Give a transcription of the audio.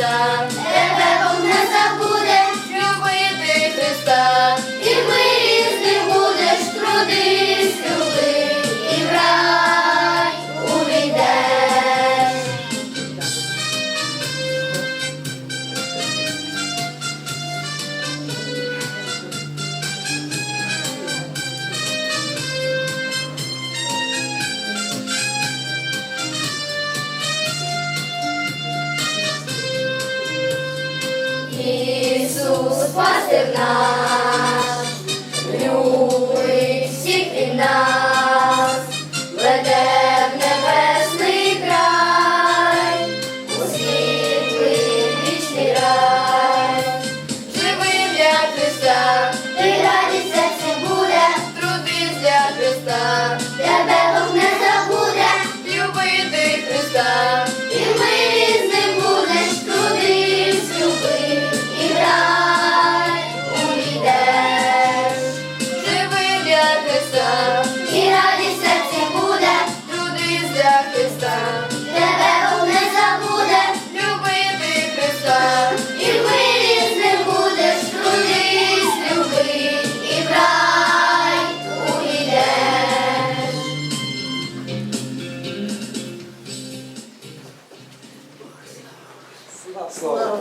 star. Спасив нас, Слава!